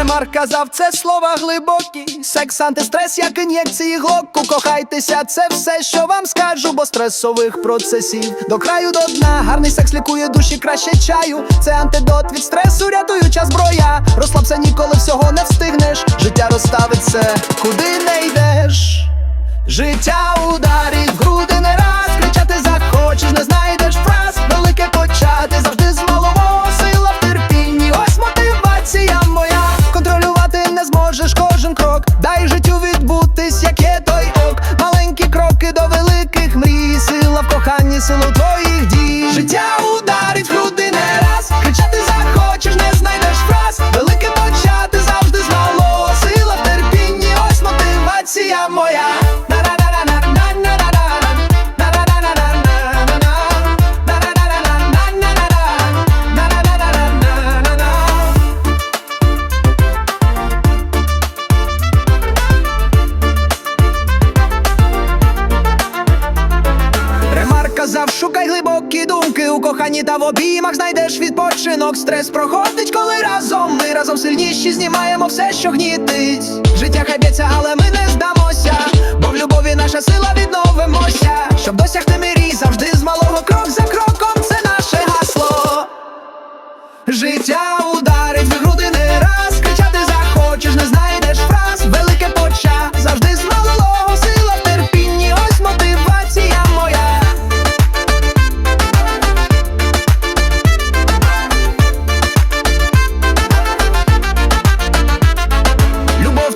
Ремар казав, це слова глибокі, секс, антистрес, як ін'єкції глоку. Кохайтеся, це все, що вам скажу, бо стресових процесів до краю до дна. Гарний секс лікує душі краще чаю. Це антидот від стресу, рятуюча зброя. Розслабся, ніколи всього не встигнеш. Життя розставить все, куди не йдеш. Життя ударить в груди коханні та в обіймах знайдеш відпочинок. Стрес проходить, коли разом ми разом сильніші знімаємо все, що гнітить. Життя хай б'ється, але ми не здамося, бо в любові наша сила відновимося. Щоб досягти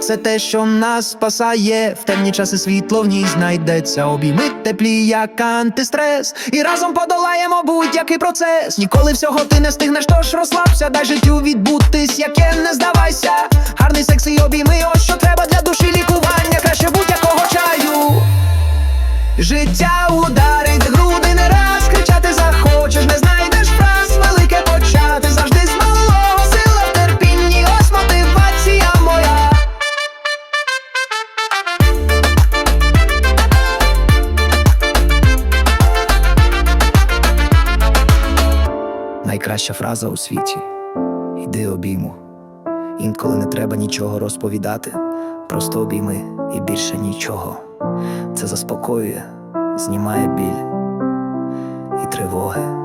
це те, що нас спасає. В темні часи світло в ній знайдеться. Обійми теплі, як антистрес. І разом подолаємо будь-який процес. Ніколи всього ти не стигнеш, тож розслабся, дай життю відбутись, яке не здавайся. Гарний секс і обійми, ось що треба для душі лікування, краще будь-якого чаю. Життя ударить груди Найкраща фраза у світі Йди обійму. Інколи не треба нічого розповідати, просто обійми і більше нічого. Це заспокоює, знімає біль і тривоги.